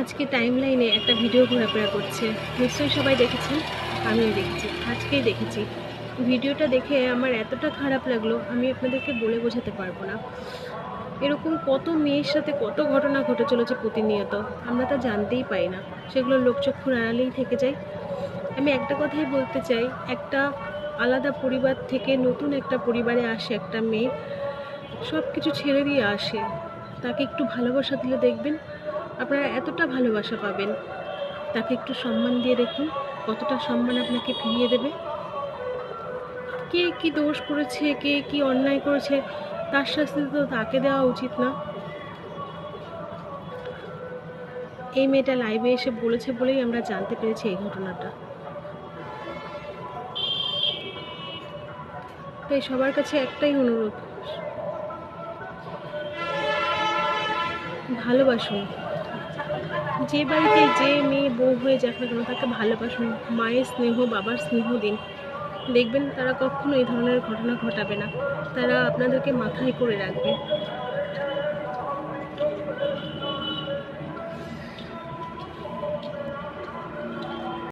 আজকে টাইম লাইনে একটা ভিডিও ঘোরাফেরা করছে। নিশ্চয়ই সবাই দেখেছেন, আমিও দেখেছি, আজকেই দেখেছি। ভিডিওটা দেখে আমার এতটা খারাপ লাগল, আমি আপনাদেরকে বলে বোঝাতে পারব না। এরকম কত মেয়ের সাথে কত ঘটনা ঘটে চলেছে প্রতিনিয়ত, আমরা তা জানতেই পাই না। সেগুলো লোকচক্ষুর আড়ালেই থেকে যায়। আমি একটা কথাই বলতে চাই, একটা আলাদা পরিবার থেকে নতুন একটা পরিবারে আসে একটা মেয়ে সব কিছু ছেড়ে দিয়ে আসে। তাকে একটু ভালোবাসা দিলে দেখবেন আপনারা এতটা ভালোবাসা পাবেন, তাকে একটু সম্মান দিয়ে দেখুন, কতটা সম্মান আপনাকে ফিরিয়ে দেবে। কে কি দোষ করেছে, কে কি অন্যায় করেছে, তার শাস্তি তো তাকে দেওয়া উচিত না। এই মেয়েটা লাইভে এসে বলেছে বলেই আমরা জানতে পেরেছি এই ঘটনাটা। তাই সবার কাছে একটাই অনুরোধ, ভালোবাসুন। যে বাড়িতে যে মেয়ে বউ হয়ে যাক না কেন, তাকে ভালোবাসুন। মায়ের স্নেহ, বাবার স্নেহ দিন। দেখবেন তারা কখনো এই ধরনের ঘটনা ঘটাবে না। তারা আপনাদেরকে মাথায় করে রাখবে।